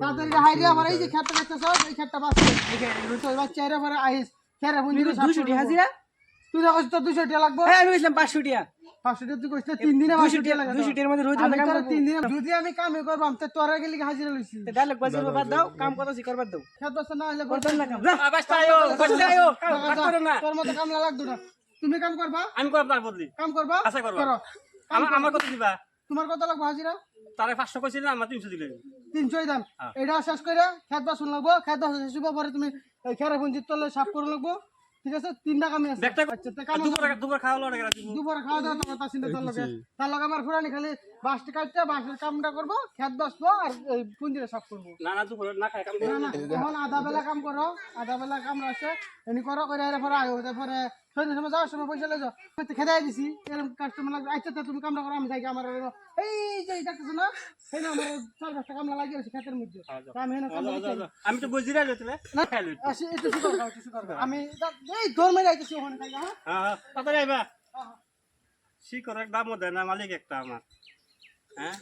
তাড়াতাড়ি হাই দিয়া পরে এই যে খেতটা দেখতেছ এই খেতটা বাঁচছে। তো বাচ্চা এর পরে আইস খেরে বুঝলি দুশো টি হাজিরা? তুই দেখছ তো দুশো টাকা লাগবে? হ্যাঁ আমি বলছিলাম পাঁচশো টিয়া। পাঁচশো টাকা তুই কইছিস তিন দিনে পাঁচশো টাকা লাগে দুশো টিয়ার মধ্যে রোজ আমি কাম তোর দিনে যদি আমি কামে করবাম তো তোরা গেলি হাজিরা লইছি? ডায়লগ বাজিয়ে বাদ দাও কাম কথা সি করবার দাও। খেত বাঁচতে না হলে করতেন না কাম। বাস্তা আয়ো বাস্তা আয়ো। তোর মতো কামলা লাগতো না। তুমি কাম করবা? আমি করব তার বদলি। কাম করবা? আশা করবা। করো। আমার আমার কত দিবা? তোমার কত লাগবে হাজিরা? তারে পাঁচশো কইছিল আমার তিনশো দিলে। তিনশোই দাম। হ্যাঁ। এটা শেষ করে খেত বাসন লাগবো খেত বাসন শেষ হব পরে তুমি খেরা পুঞ্জির তলে সাফ করে লাগবো। ঠিক আছে? তিনটা কামে আছে। আচ্ছা দুপুর খাওয়া লড়ে গেল দুপুরে খাওয়া দাওয়া তোমার তার চিন্তা তার লগে তার লগে আমার ফুরানি খালি বাসটি কাটতে বাসের কামটা করব খেত বাসবো আর এই পুঞ্জিরে সাফ করব। না না দুপুর না খাই কাম না না এখন আধা বেলা কাম করো আধা বেলা কাম আছে এনি করো করে এর পরে আয়ো তারপরে সন্ধ্যের সময় যাওয়ার সময় পয়সা লেজো খেদাই দিছি এরকম কাস্টমার লাগবে আচ্ছা তো তুমি কামটা করো আমি যাই আমার এই যে দেখতেছো না এই না আমার চার পাঁচটা কামলা লাগিয়ে আছে খেতের মধ্যে। আমি এনে কামলা আমি তো বুঝি রাখলে তুমি না, একটু শুকর খাও, একটু শুকর খাও। আমি এই দৌড় মেরে আইতেছি ওখানে খাই হ্যাঁ হ্যাঁ। তাড়াতাড়ি আইবা। শিকরের দামও দেয় না মালিক একটা আমার। হ্যাঁ